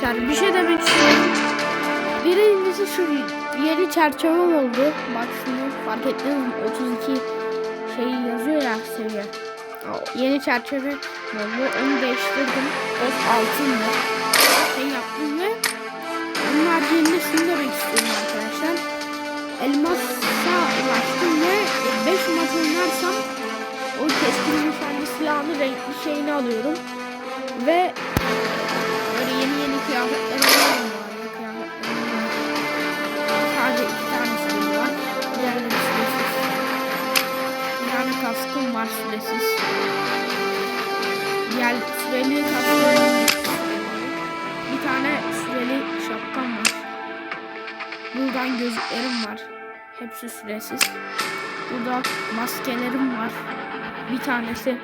Arkadaşlar bir şey demek istiyorum. Birincisi şu yeni çerçevem oldu. Bak şunu fark ettiniz mi? 32 şey yazıyor ya seviye. Yeni çerçeve oldu. Onu değiştirdim. O altınlı. Şey yaptım ve bunun haricinde şunu demek istiyorum arkadaşlar. Elmasa ulaştım ve 5 maç oynarsam o keskin nişanlı silahını renkli şeyini alıyorum. Ve Kıyafetlerim var. Sadece iki tane süreli var. Diğerleri süresiz. Bir tane kaskım var süresiz. Diğer süreli kaskım var. Bir tane süreli şapkam var. Buradan gözlüklerim var. Hepsi süresiz. Burada maskelerim var. Bir tanesi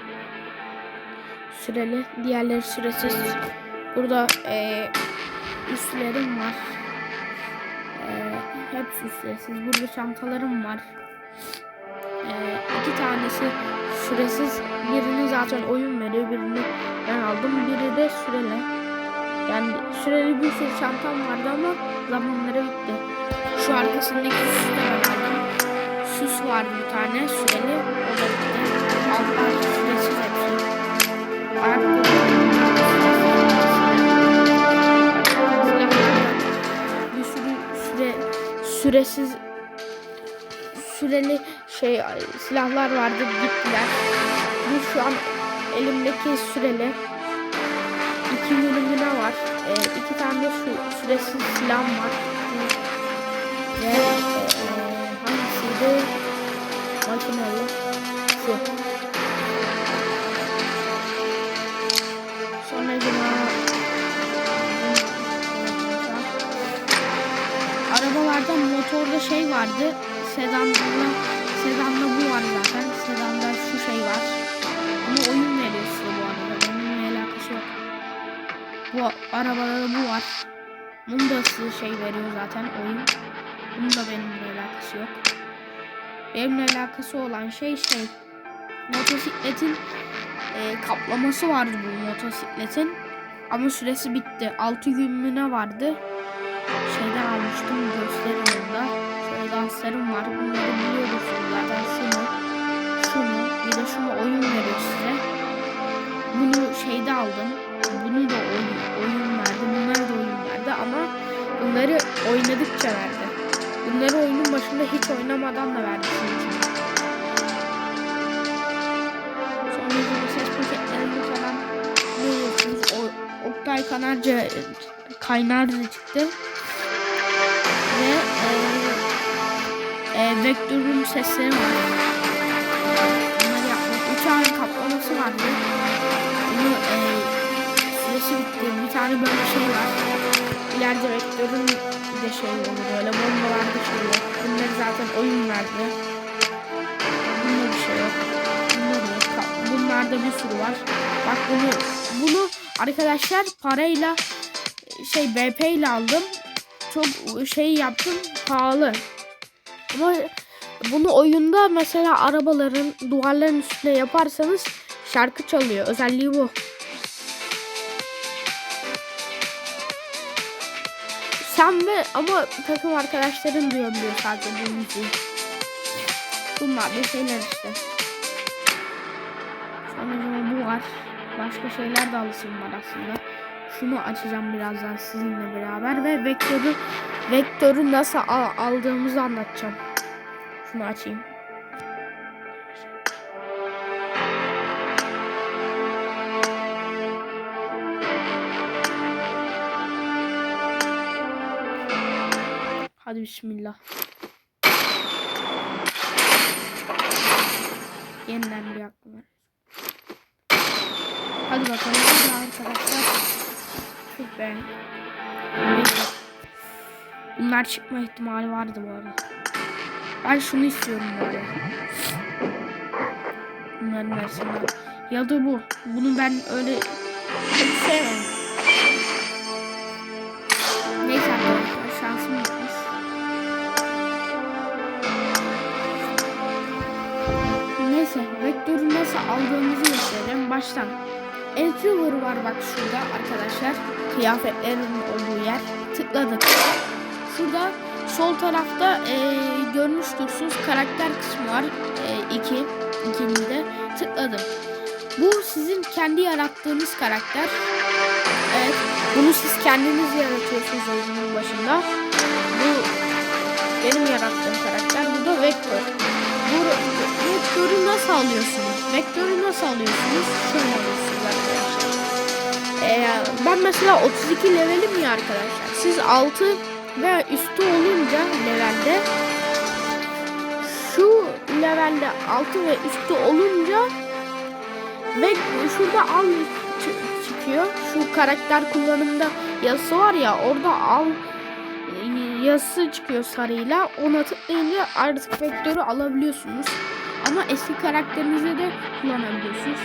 süreli, diğerleri süresiz. Burada eee üstlerim var. Eee hepsi süresiz. Burada çantalarım var. Eee iki tanesi süresiz. Birini zaten oyun veriyor. Birini ben aldım. Biri de süreli. Yani süreli bir sürü çantam vardı ama zamanları bitti. Şu arkasındaki süsü de aldım. Süs vardı bir tane süreli. O da bitti. Altlar süresiz hepsi. Ayakkabı süresiz süreli şey silahlar vardı gittiler. Bu şu an elimdeki süreli. İki bölümüne var. Ee, iki tane de şu süresiz silahım var. Ve e, hangisiydi? Vardı. Sedanda, sedanda bu var zaten. Sedanda şu şey var. Ama oyun veriyor size bu arada. Benimle alakası yok. Bu arabalarda bu var. Bunun da şey veriyor zaten oyun. Bunun da benimle alakası yok. Benimle alakası olan şey şey. Motosikletin e, kaplaması vardı bu motosikletin. Ama süresi bitti. 6 gün mü ne vardı? Şeyden almıştım gösteririm onda. Danslarım var. Bunları biliyorsunuz zaten şunu. Şunu. Bir de şunu oyun veriyor size. Bunu şeyde aldım. Bunu da oyun, oyun verdi. Bunları da oyun verdi ama bunları oynadıkça verdi. Bunları oyunun başında hiç oynamadan da verdi için. Sonra yine ses paketlerini falan görüyorsunuz. O, Oktay Kanarca Kaynarca çıktı. Ve e, e, vektörün sesleri var. Bunları yapmak. Uçağın kaplaması vardı. Bunu e, süresi bitti. Bir tane böyle şey var. İleride vektörün de şey olur. Böyle bombalarda şey yok. Bunları zaten oyun verdi. Bunda bir şey yok. Bunda da yok. Bunlarda bir sürü var. Bak bunu bunu arkadaşlar parayla şey BP ile aldım. Çok şey yaptım pahalı. Ama bunu oyunda mesela arabaların duvarların üstüne yaparsanız şarkı çalıyor. Özelliği bu. Sen ve ama takım arkadaşların duyabiliyor sadece bu müziği. Bunlar da şeyler işte. Sonra bu var. Başka şeyler de alışım var aslında. Şunu açacağım birazdan sizinle beraber ve vektörü vektörü nasıl al- aldığımızı anlatacağım. Şunu açayım. Hadi bismillah. Yeniden bir aklıma. Hadi bakalım arkadaşlar. Çok beğen. Neyse. Bunlar çıkma ihtimali vardı bu arada. Ben şunu istiyorum arada. Bunların arasında. Ya da bu. Bunu ben öyle sevmem. Neyse arkadaşlar şansım gitmiş. Neyse vektörü nasıl aldığımızı gösterelim baştan. Entry var bak şurada arkadaşlar. Kıyafetlerin olduğu yer. Tıkladık. Şurada sol tarafta e, görmüştürsünüz karakter kısmı var. E, iki. İkincide tıkladım. Bu sizin kendi yarattığınız karakter. Evet. Bunu siz kendiniz yaratıyorsunuz oyunun başında. Bu benim yarattığım karakter. Bu da Vector. Bu Vector'u nasıl alıyorsunuz? Vector'u nasıl alıyorsunuz? Şöyle alıyorsunuz arkadaşlar. Ee, ben mesela 32 levelim ya arkadaşlar. Siz 6 ve üstü olunca levelde şu levelde 6 ve üstü olunca ve şurada al çı- çıkıyor. Şu karakter kullanımda yazısı var ya orada al yazısı çıkıyor sarıyla. Ona tıklayınca artık vektörü alabiliyorsunuz. Ama eski karakterinizi de kullanabiliyorsunuz.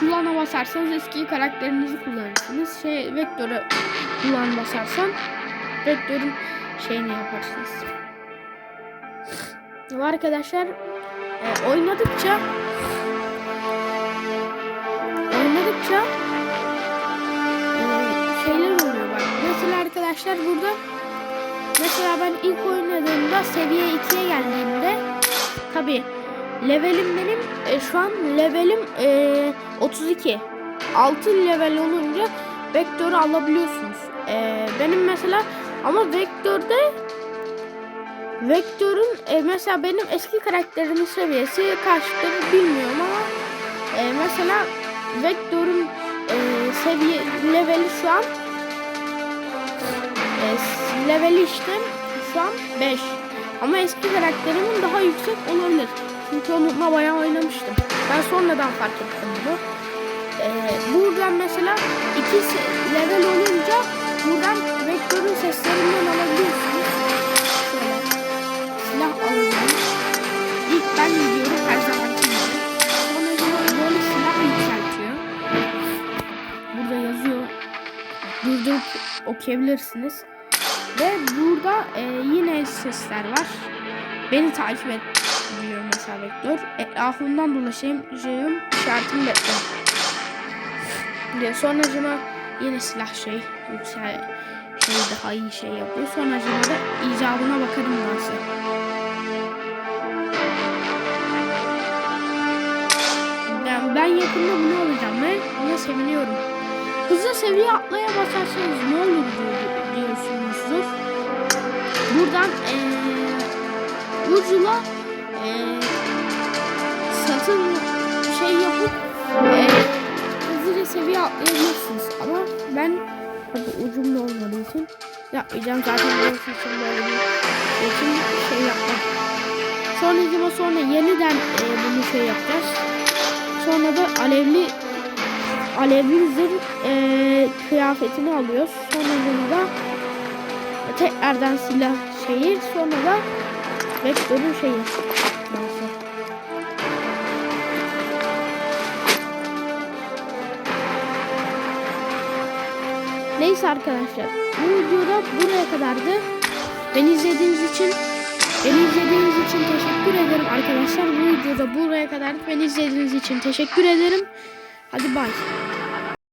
Kullana basarsanız eski karakterinizi kullanırsınız. Şey vektörü kullan basarsan vektörün şeyini yaparsınız. Ve arkadaşlar e, oynadıkça oynadıkça e, şeyler oluyor. Mesela arkadaşlar burada mesela ben ilk oynadığımda seviye 2'ye geldiğimde tabi levelim benim e, şu an levelim e, 32 6 level olunca vektörü alabiliyorsunuz. E, benim mesela ama vektörde vektörün e, mesela benim eski karakterimin seviyesi kaçtır bilmiyorum ama e, mesela vektörün e, seviye leveli şu an e, leveli işte şu an 5 ama eski karakterimin daha yüksek olabilir. Çünkü onunla bayağı oynamıştım. Ben sonradan fark ettim bunu. E, buradan mesela 2 level olunca buradan vektörün seslerinden alabiliyorsunuz şöyle silah alacağım ilk ben gidiyorum her zaman sonra sonra böyle silah yükseltiyor. Burada yazıyor. Durdurup okuyabilirsiniz. Ve burada e, yine sesler var. Beni takip et diyor mesela vektör. Etrafından dolaşayım diyorum işaretimi bekle diyor sonracıma yine silah şey yüksel şey daha iyi şey yapıyor. Sonracıma da icabına bakarım nasıl ben, yakında bunu alacağım ve buna seviniyorum. Hızlı seviye atlaya basarsanız ne olur diyor, diyorsunuzdur buradan eee ucula eee satın şey yapıp eee hızlıca seviye atlayabilirsiniz. Ama ben tabi ucumda olmadığı için yapmayacağım. Zaten benim için böyle bir için şey yapmam sonracıma sonra yeniden eee, bunu şey yapacağız. Sonra da alevli alevli zırh eee, kıyafetini alıyoruz. Sonra bunu da tekrardan silah şeyi sonra da vektörün şeyi Neyse arkadaşlar bu videoda buraya kadardı. Beni izlediğiniz için beni izlediğiniz için teşekkür ederim arkadaşlar. Bu videoda buraya kadar beni izlediğiniz için teşekkür ederim. Hadi bay.